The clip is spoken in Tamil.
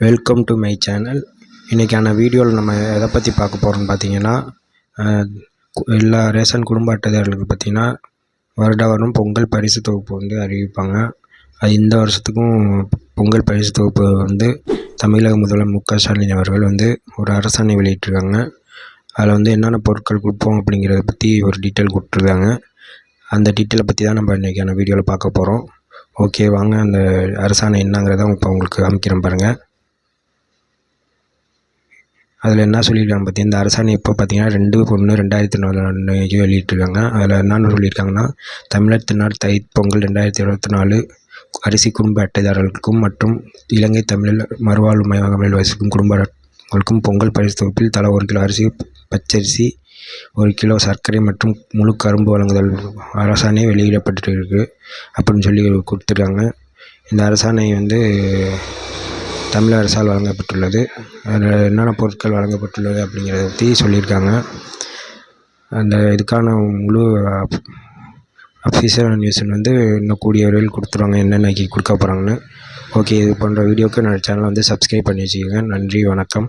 வெல்கம் டு மை சேனல் இன்றைக்கான வீடியோவில் நம்ம எதை பற்றி பார்க்க போகிறோம்னு பார்த்தீங்கன்னா எல்லா ரேஷன் குடும்ப அட்டைதாரர்களுக்கு பார்த்திங்கன்னா வருடா வருடம் பொங்கல் பரிசு தொகுப்பு வந்து அறிவிப்பாங்க. அது இந்த வருஷத்துக்கும் பொங்கல் பரிசு தொகுப்பு வந்து தமிழக முதல்வர் மு க ஸ்டாலின் அவர்கள் வந்து ஒரு அரசாணை வெளியிட்டிருக்காங்க. அதில் வந்து என்னென்ன பொருட்கள் கொடுப்போம் அப்படிங்கிறத பற்றி ஒரு டீட்டெயில் கொடுத்துருக்காங்க. அந்த டீட்டெயிலை பற்றி தான் நம்ம இன்றைக்கான வீடியோவில் பார்க்க போகிறோம் ஓகே வாங்க அந்த அரசாணை என்னங்கிறத இப்போ உங்களுக்கு காமிக்கிறேன் பாருங்கள் அதில் என்ன சொல்லியிருக்காங்க பார்த்தீங்கன்னா இந்த அரசாணை இப்போ பார்த்தீங்கன்னா ரெண்டு ஒன்று ரெண்டாயிரத்தி நாலு அன்றைக்கி வெளியிட்டிருக்காங்க. அதில் என்னென்னு சொல்லியிருக்காங்கன்னா தமிழர் திருநாள் தை பொங்கல் ரெண்டாயிரத்தி இருபத்தி நாலு அரிசி குடும்ப அட்டைதாரர்களுக்கும் மற்றும் இலங்கை தமிழில் மறுவாழ்வு மையங்களில் வசிக்கும் குடும்பங்களுக்கும் பொங்கல் பரிசு தொகுப்பில் தலா ஒரு கிலோ அரிசி பச்சரிசி ஒரு கிலோ சர்க்கரை மற்றும் முழு கரும்பு வழங்குதல் அரசாணை வெளியிடப்பட்டிருக்கு அப்படின்னு சொல்லி கொடுத்துருக்காங்க. இந்த அரசாணை வந்து தமிழக அரசால் வழங்கப்பட்டுள்ளது. அதில் என்னென்ன பொருட்கள் வழங்கப்பட்டுள்ளது அப்படிங்கிறத பற்றி சொல்லியிருக்காங்க. அந்த இதுக்கான முழு அஃபிஷியல் நியூஸ் வந்து இன்னும் கூடிய விரைவில் கொடுத்துருவாங்க என்னென்னக்கு கொடுக்க போகிறாங்கன்னு ஓகே இது போன்ற வீடியோக்கு என்னோடய சேனலை வந்து சப்ஸ்கிரைப் பண்ணி வச்சுக்கோங்க. நன்றி வணக்கம்.